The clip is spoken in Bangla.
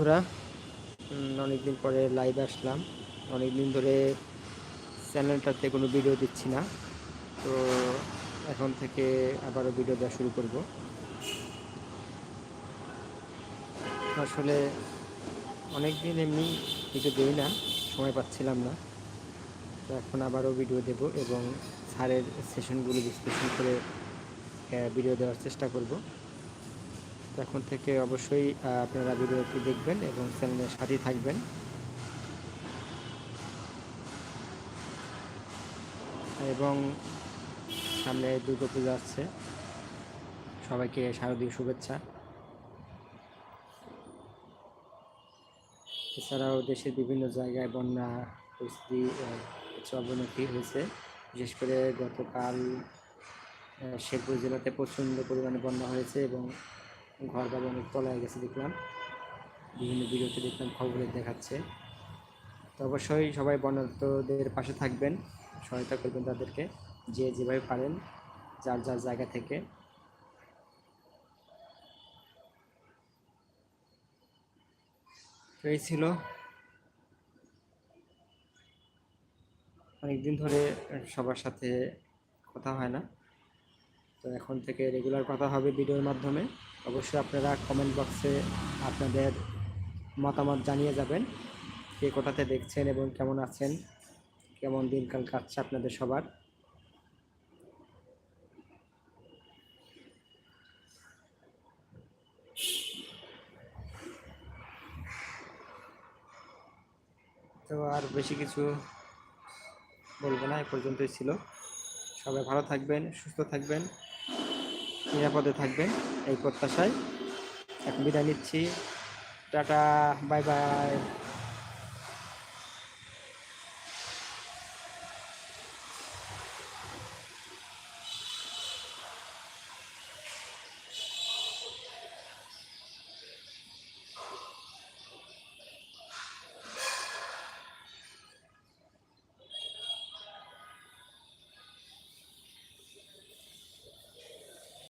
বন্ধুরা অনেক দিন পরে লাইভ আসলাম। অনেক দিন ধরে চ্যানেলটাতে কোনো ভিডিও দিচ্ছি না। তো এখন থেকে আবারও ভিডিও দেওয়া শুরু করব। আসলে অনেক দিন এমনি কিছু দিই না, সময় পাচ্ছিলাম না। তো এখন আবারও ভিডিও দেব এবং স্যারের সেশনগুলো বিশ্লেষণ করে ভিডিও দেওয়ার চেষ্টা করব। এখন থেকে অবশ্যই আপনারা ভিডিওটি দেখবেন এবং চ্যানেলের সাথেই থাকবেন। এবং সামনে দুর্গা পূজা আসছে। সবাইকে শারদীয় শুভেচ্ছা। এছাড়াও দেশের বিভিন্ন জায়গায় বন্যা পরিস্থিতি অবনতি হয়েছে। বিশেষ করে গতকাল শেরপুর জেলাতে প্রচণ্ড পরিমাণে বন্যা হয়েছে এবং ঘর বাড়ি অনেক তলায় গেছে দেখলাম। বিভিন্ন ভিডিওতে দেখলাম খবরে দেখাচ্ছে। তো অবশ্যই সবাই বন্যার্থদের পাশে থাকবেন, সহায়তা করবেন তাদেরকে, যে যেভাবে পারেন, যার যার জায়গা থেকে। এই ছিল অনেকদিন ধরে সবার সাথে কথা হয় না। তো এখন থেকে রেগুলার কথা হবে ভিডিওর মাধ্যমে। অবশ্যই আপনারা কমেন্ট বক্সে আপনাদের মতামত জানিয়ে যাবেন, কে কোথাতে দেখছেন এবং কেমন আছেন, কেমন দিনকাল কাটছে আপনাদের সবার। তো আর বেশি কিছু বলব না, এ পর্যন্তই ছিল। সবাই ভালো থাকবেন, সুস্থ থাকবেন, নিরাপদে থাকবেন, এই প্রত্যাশায় এখন বিদায় নিচ্ছি। Tata, bye bye.